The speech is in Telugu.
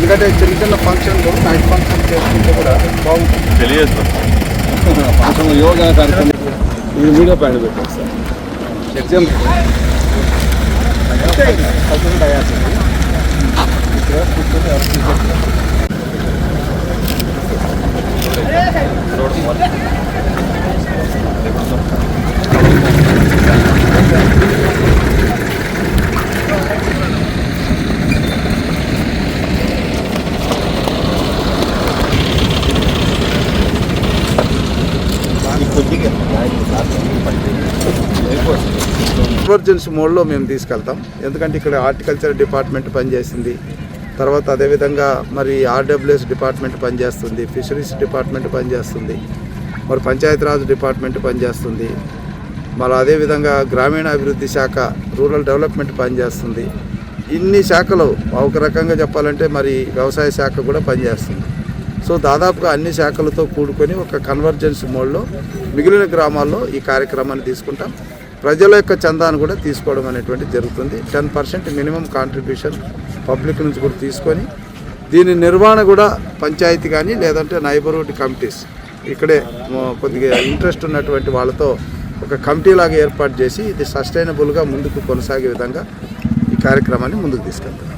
ఎందుకంటే చిన్న చిన్న ఫంక్షన్లు నైట్ ఫంక్షన్ చేసుకుంటే కూడా బాగుంటుంది. తెలియజేస్తాం ఫంక్షన్ యోగా కార్యక్రమం ఇది మీడియా పాయింట్ పెట్టారు సార్. ఎగ్జామ్ ఎమర్జెన్సీ మోడ్లో మేము తీసుకెళ్తాం. ఎందుకంటే ఇక్కడ హార్టికల్చర్ డిపార్ట్మెంట్ పనిచేసింది. తర్వాత అదేవిధంగా మరి ఆర్డబ్ల్యూఎస్ డిపార్ట్మెంట్ పనిచేస్తుంది. ఫిషరీస్ డిపార్ట్మెంట్ పనిచేస్తుంది. మరి పంచాయతీరాజ్ డిపార్ట్మెంట్ పనిచేస్తుంది. మరి అదేవిధంగా గ్రామీణాభివృద్ధి శాఖ రూరల్ డెవలప్మెంట్ పనిచేస్తుంది. ఇన్ని శాఖలు ఒక రకంగా చెప్పాలంటే మరి వ్యవసాయ శాఖ కూడా పనిచేస్తుంది. సో దాదాపుగా అన్ని శాఖలతో కూడుకొని ఒక కన్వర్జెన్స్ మోడ్లో మిగిలిన గ్రామాల్లో ఈ కార్యక్రమాన్ని తీసుకుంటాం. ప్రజల యొక్క చందాను కూడా తీసుకోవడం అనేటువంటి జరుగుతుంది. Ten percent minimum contribution public నుంచి కూడా తీసుకొని దీని నిర్వహణ కూడా పంచాయతీ కానీ లేదంటే నైబర్హుడ్ కమిటీస్ ఇక్కడే కొద్దిగా ఇంట్రెస్ట్ ఉన్నటువంటి వాళ్ళతో ఒక కమిటీ లాగా ఏర్పాటు చేసి ఇది సస్టైనబుల్గా ముందుకు కొనసాగే విధంగా ఈ కార్యక్రమాన్ని ముందుకు తీసుకెళ్తాం.